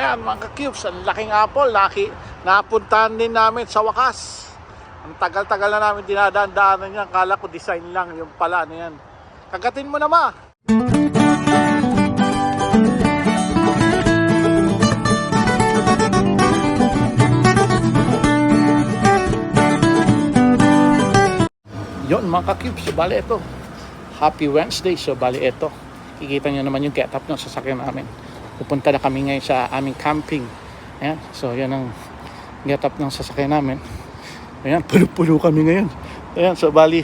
Ayan mga ka-cubes, ang laking apple. Naki, napuntahan din namin sa wakas. Ang tagal-tagal na namin dinadaan-daanan yan. Kala ko design lang yung pala ano yan. Kagatin mo na ma. Yon mga ka-cubes, bali ito. Happy Wednesday, so bali ito. Kikita nyo naman yung get-up ng sasakyan namin. Pupunta na kami ngayon sa aming camping. Ayan, so yan ang get-up ng sasakyan namin. Ayan, pulo-pulo kami ngayon. Ayan, so bali,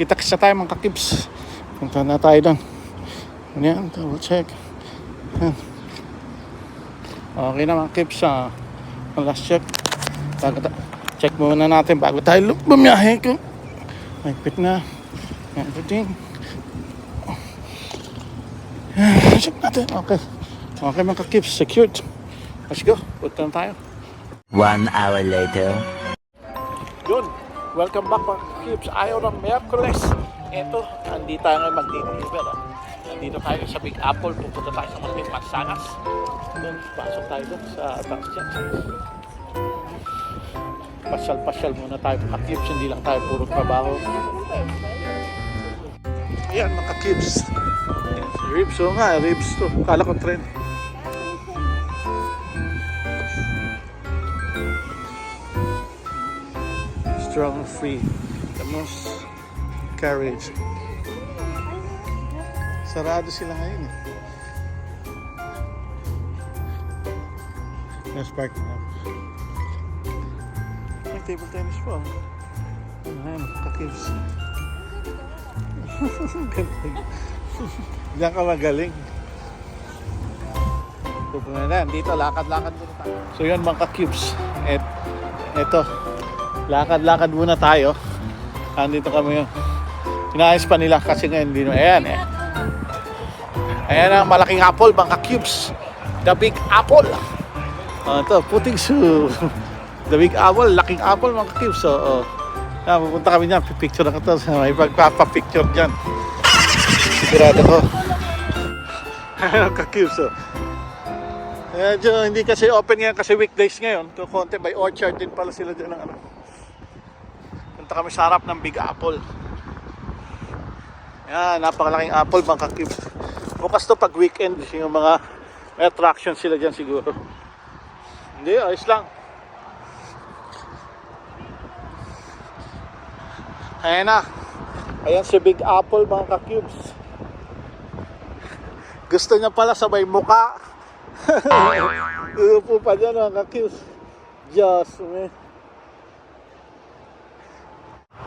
kita-kita tayo mga ka-cubes. Punta na tayo doon. Ayan, double check. Ayan. Okay na mga cubes, ah. last check. Bago ta- check muna natin bago tayo bumiyahe kung Mahigpit na. Everything. Check natin. Okay. Okay mga ka-keeps. Secured. Let's go. Punta na tayo. One hour later. Yun. Welcome back mga ka-keeps. Ayaw ng Merkules. Ito. Andito tayo ngayon mag-deliver. ah. Nandito tayo sa Big Apple. Pupunta tayo sa Martin Mansanas. Doon. Pasok tayo doon sa taas dyan. Pasyal-pasyal muna tayo mga ka-keeps. Hindi lang tayo puro trabaho. Ayan mga ka-keeps. Ribs, oo nga, ribs to. Kala ko trend. Strong free. The most courage. Sarado sila ngayon eh. Let's park na. May table tennis po. Ayan, kakibs. Galing. Diyan ka magaling. Pupunta na, dito, lakad-lakad muna tayo. So yun mga ka-cubes. Et, eto, lakad-lakad muna tayo. Andito kami yun. Inaayos pa nila kasi ngayon na. Ayan eh. Ayan ang malaking apple, mga ka-cubes. The Big Apple. Oh, ito, puting su. The Big Apple, laking apple, mga ka-cubes. So, oh. Ah, pupunta kami dyan, pipicture na ka to. May pagpapapicture dyan. Sigurado ko. Ayun, ka-cubes. Oh. Medyo hindi kasi open ngayon kasi weekdays ngayon. Kung konti by orchard din pala sila dyan ng ano. Punta kami sa harap ng Big Apple. Yan, napakalaking apple mga ka-cubes. Bukas to pag weekend yung mga may attraction sila dyan siguro. Hindi, ayos lang. Ayan na. Ayan si Big Apple mga ka-cubes. Gusto niya pala sabay muka. Uupo pa dyan mga ka-cubes. Diyos me.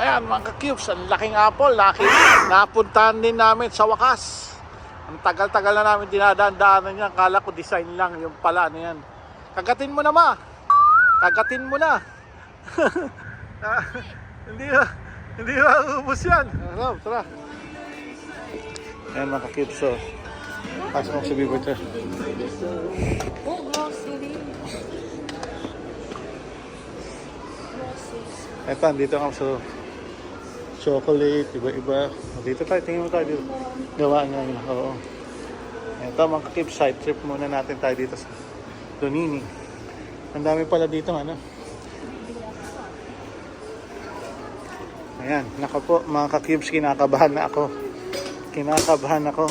Ayan mga ka-cubes, ang laking apple. Laki, napuntahan din namin sa wakas. Ang tagal-tagal na namin dinadaan-daanan yan. Kala ko design lang yung pala ano yan. Kagatin mo na ma. Kagatin mo na. Ah, hindi ba? Hindi ba ubus yan? Ano, tara. Ayan mga ka-cubes. So, pasok ako sa Trail. Eto, dito kami sa chocolate, iba-iba. Dito tayo, tingin mo tayo dito. Gawa nga yun. Oo. Ito, mga side trip muna natin tayo dito sa Donini. Ang dami pala dito, ano? Ayan, naka po, mga kakibs, kinakabahan na ako. Kinakabahan ako.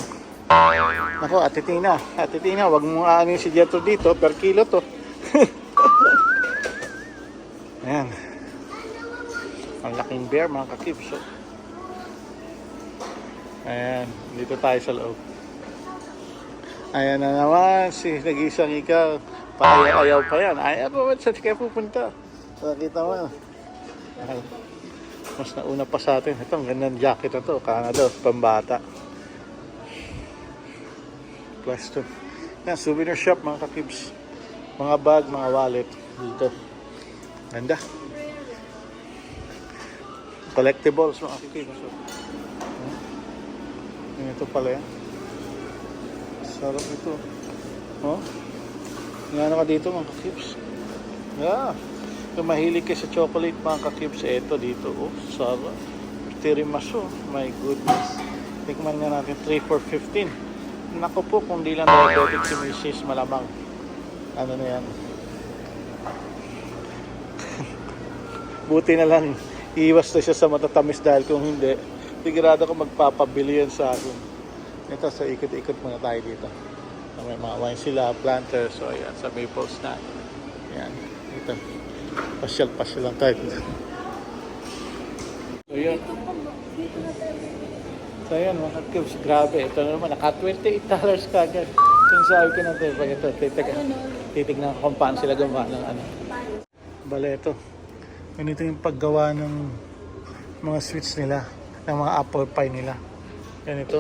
Nako, Ate Tina, Ate Tina, wag mo aanin si Jetro dito, per kilo to. Ayan. Bear, mga kakibs. Oh. Ayan, dito tayo sa loob. Ayan na naman, si nag-isang ikaw. Paayaw-ayaw pa yan. Ayaw pa man, saan kayo pupunta? Nakita mo. Ay, mas nauna pa sa atin. Ito, ang jacket na to. Canada, pambata. Plus to. Yan, souvenir shop, mga kakibs. Mga bag, mga wallet. Dito. Ganda. Collectibles, mga. So, yan, ito pala yan. Sarap ito. Oh. Nga ka dito mga kakibs. Yeah. Kung mahilig kayo sa chocolate mga kakibs, ito dito. Oh, sarap. Tiramisu. My goodness. Tikman nga natin 3 for 15. Nako po, kung di lang diabetic si Mrs. Malamang. ano na yan. Buti na lang, iwas na siya sa matatamis dahil kung hindi, sigurado ko magpapabili yan sa akin. Ito, so ikot-ikot muna tayo dito. So, may mga wine sila, planters, so ayan, sa Maples na. Ayan, dito. Pasyal-pasyal lang tayo dito. So yun. So yun, mga cubes, grabe. Ito na naman, naka $28 kagad. Yung sabi ko na ito, pag ito, titig, titignan ko kung paano sila gumawa ng ano. Bale, ito. Ganito yung paggawa ng mga sweets nila, ng mga apple pie nila. Ganito.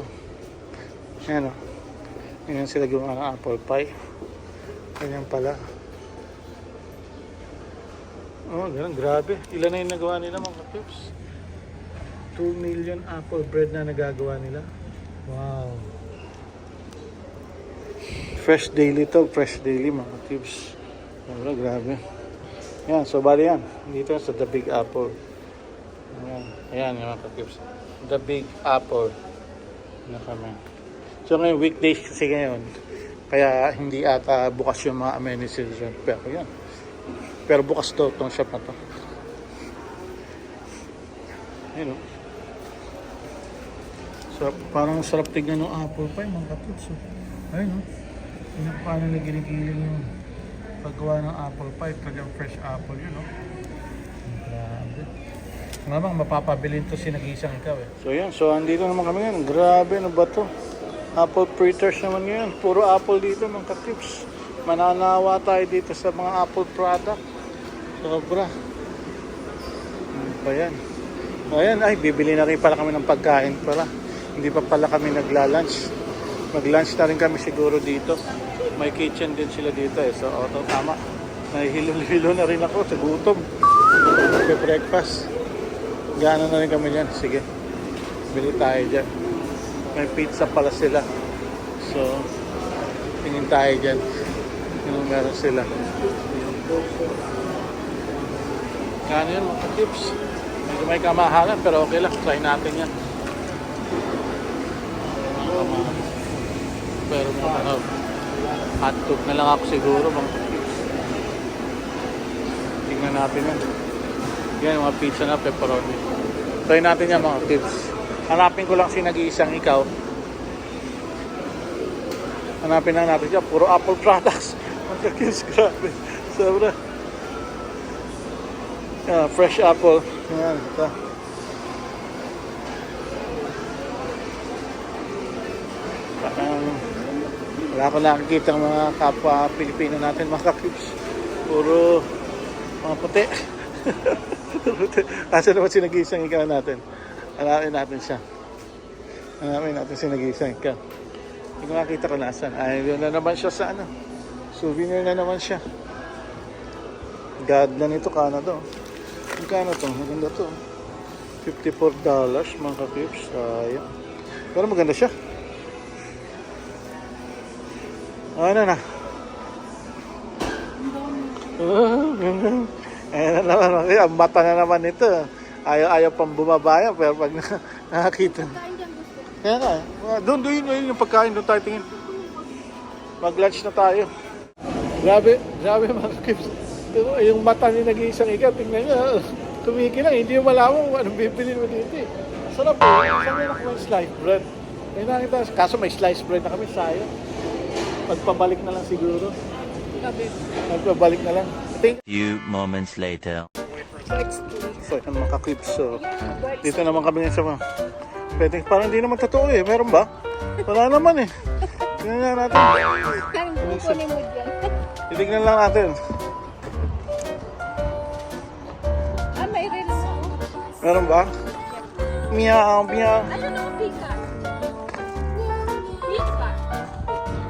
Ayan o. Ganyan sila gumawa ng apple pie. Ganyan pala. Oh, ganun, grabe. Ilan na yung nagawa nila mga cubes? 2 million apple bread na nagagawa nila. Wow. Fresh daily to, fresh daily mga cubes. Wala, grabe. Yan, so bali yan. Dito sa The Big Apple. Ayan, ayan yung mga cubes. The Big Apple. Ano kami. So ngayon, weekdays kasi ngayon. Kaya hindi ata bukas yung mga amenities dyan. Pero yan. Pero bukas to, itong shop na to. Ayun oh. So, parang sarap tignan ng apple pie, mga kapits. So, ayun, no? Yun yung paano na ginigiling yung paggawa ng apple pie. Talagang fresh apple yun, no? Grabe. Mamang, mapapabilin to si nag-iisang ikaw, eh. So, yan. So, andito naman kami ngayon. Grabe, ano ba to? Apple fritters naman ngayon. Puro apple dito, mga kapits. Mananawa tayo dito sa mga apple product. Sobra. Ano ba yan? Ayan, ay, bibili na rin pala kami ng pagkain pala. Hindi pa pala kami nagla-lunch. Mag-lunch na rin kami siguro dito. May kitchen din sila dito eh. So, auto, tama. Nahihilo-hilo na rin ako sa gutom. Magpe-breakfast. Gano'n na rin kami dyan. Sige. Bili tayo dyan. May pizza pala sila. So, tingin tayo dyan. Yung meron sila. Gano'n yun, mga tips. Medyo may kamahalan pero okay lang. Try natin yan. Pero mga ano, hotdog na lang ako siguro mga tips. Tingnan natin yan. Yan yung mga pizza na pepperoni. Try natin yan mga tips. Hanapin ko lang si nag-iisang ikaw. Hanapin na natin siya. Puro Apple products. Mga tips, grabe. Sobra. Yeah, fresh apple. Yan, ito. Parang wala ko nakikita ng mga kapwa Pilipino natin, mga kapips. Puro mga puti. Asa naman si nag-iisang ikaw natin? Hanapin natin siya. Hanapin natin si nag-iisang ikaw. Hindi ko makita kung nasan. Ay, yun na naman siya sa ano. Souvenir na naman siya. God na nito, Canada. oh. Magkano to? Maganda to. $54 mga ka-clips. Sayang. Pero maganda siya. Ano na? Oh. Ayan na naman. okay, Ang mata na naman ito. Ayaw-ayaw pang bumabaya. Pero pag na- nakakita. Kaya nga. eh. Doon, doon yun yung pagkain. Doon tayo tingin. Mag-lunch na tayo. Grabe, grabe mga kips. Yung mata ni nag-iisang ikaw, tingnan nyo. Tumikilang, hindi mo malaman kung anong bibili mo dito eh. Sarap eh. Saan meron ko may sliced bread? May nakita, kaso may sliced bread na kami, sayang. Magpabalik na lang siguro. Magpabalik na lang. Think, Few moments later. so, yan mga ka-clips. So, dito naman kami ngayon sa mga... Pwede, parang hindi naman totoo eh. Meron ba? Wala naman eh. Tingnan natin. Parang kukunin mo dyan. Titignan lang natin. ah, may reels. Meron ba? Meow, meow. Ano na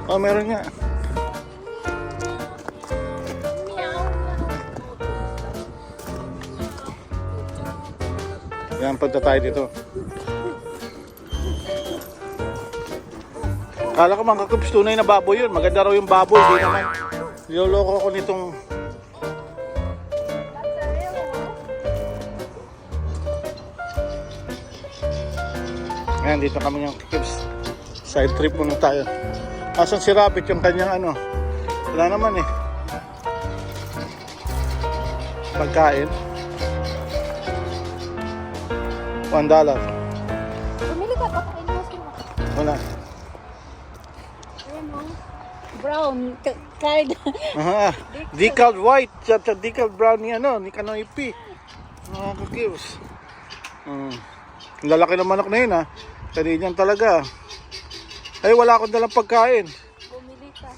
Oh, meron nga. Yan, punta tayo dito. Kala ko mga kakups, tunay na baboy yun. Maganda raw yung baboy, di naman. Niloloko ko nitong... Ayan, dito kami yung kakups. Side trip muna tayo. Asan si Rabbit yung kanyang ano? Wala naman eh. Pagkain. One dollar. Bumili ka pa kain mo sila. Wala. Ayan o. Brown. K- card. Aha. Decal white. At at decal brown ni ano, ni Kanoy P. Mga kakibs. Hmm. Lalaki ng manok na yun ha. Kanina talaga. Ay, wala akong dalang pagkain. Bumili ka.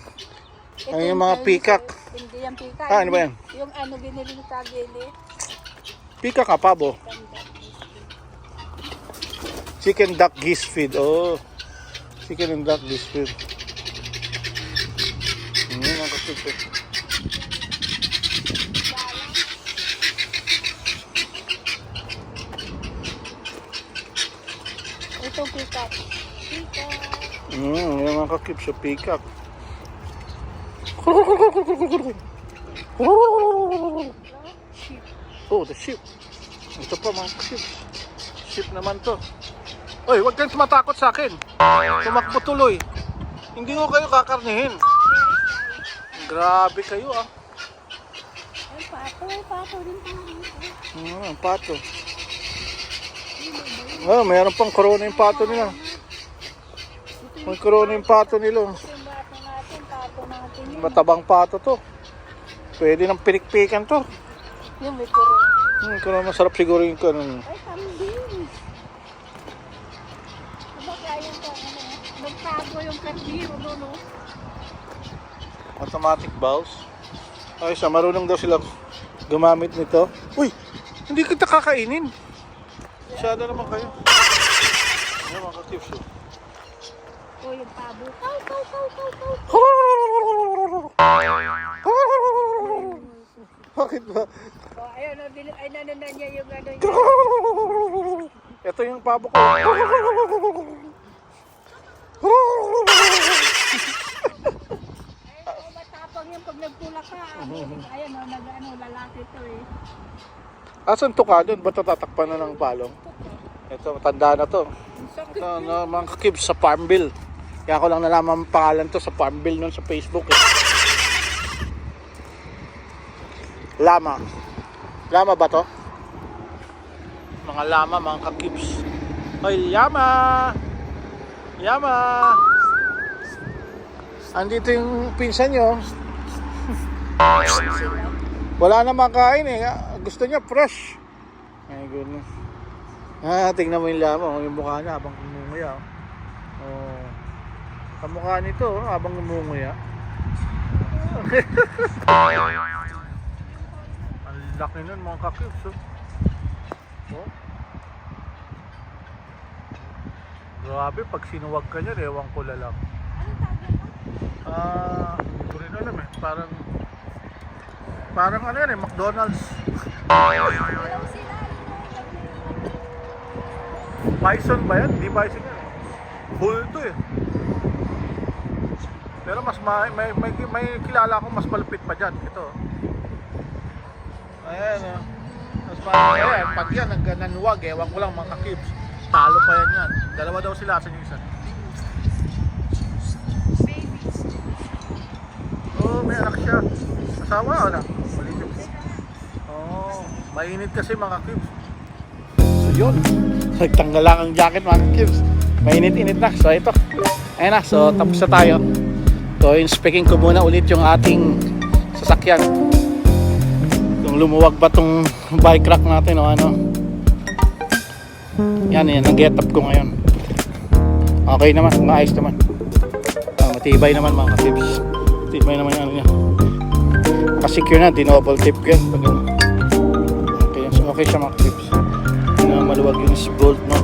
Ay, yung mga peacock. Hindi yung peacock. Ah, ano ba yan? Yung ano binili ni Kagili. Pika ka, pabo. Chicken duck geese feed. Oh. Chicken and duck geese feed. Hmm, mga kakibs. eh. Ito peacock. Peacock. Hmm, yung mga kakibs sa peacock. Oh, the sheep. Ito pa mga sheep. Sheep naman to. Oy, huwag kang tumatakot sa akin. Tumakbo tuloy. Hindi ko kayo kakarnihin. Grabe kayo ah. Ay, pato. Pato din tayo. Hmm, pato. Oh, mayroon pang corona yung pato nila. May corona yung pato nila. Matabang pato to. Pwede ng pinikpikan to. Yung may corona. Hmm, corona masarap siguro yung ano. Ay, kambing. Kaya ka, ano, magtago yung kandiro doon, no? Automatic valves. Ay, sa marunong daw sila gumamit nito. Uy, hindi kita kakainin. Masyado naman kayo. Ayan mga ka-tips. Oh. O yung pabo. Kaw, kaw, kaw, kaw, kaw. Bakit ba? O, ayun, ay, nanunan niya yung ano yun. Ito yung pabo ko. Ay, o, matapang yung pag nagtulak ka. Ayun, o, nag, ano, lalaki to eh. Asan to ka doon? Ba't tatakpan na ng palong? Ito, matanda na to. Ito, no, mga kakibs sa Farmville. Kaya ko lang nalaman ang pangalan to sa Farmville noon sa Facebook. Eh. Lama. Lama ba to? Mga lama, mga kakibs. Hoy, Yama! Yama! Andito yung pinsan nyo. Wala na makain eh. Gusto niya fresh. My goodness. Ah, tingnan mo yung lama, yung mukha niya habang ngumunguya. Oh. Ang mukha nito oh, habang ngumunguya. Ang laki nun mga kakibs oh. oh. Grabe, pag sinuwag ka niya, ewan ko lalang. Ah, hindi ko rin alam eh. Parang, parang ano yan eh, McDonald's. Bison ba yan? Hindi bison yan. Bull to eh. Pero mas ma- may, may, may kilala ako mas malupit pa dyan. Ito. Ayan oh. Mas ma- ayan, pag yan nag nanuwag, ewan ko lang mga kakibs. Talo pa yan yan. Dalawa daw sila sa yung isa. Oh, may anak siya. Asawa o na? Maliit. Oh, mainit kasi mga cubes. So yun, nagtanggal lang ang jacket mga cubes. Mainit-init na. So ito, ayun na. So tapos na tayo. So inspecting ko muna ulit yung ating sasakyan. Kung lumuwag ba tong bike rack natin o ano. Yan, yan. Ang get up ko ngayon. Okay naman, maayos naman. Ah, matibay naman mga cubes. Matibay naman yung ano niya. Nakasecure na, dinoble tape ko yan. Ano. Okay, so okay siya mga. Hindi na maluwag yung bolt no.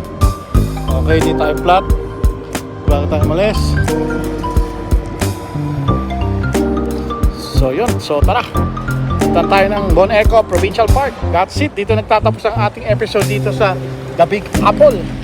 Okay, di tayo flat. Bago tayo malis. So yun, so tara. Punta tayo ng Bon Echo Provincial Park. That's it. Dito nagtatapos ang ating episode dito sa The Big Apple.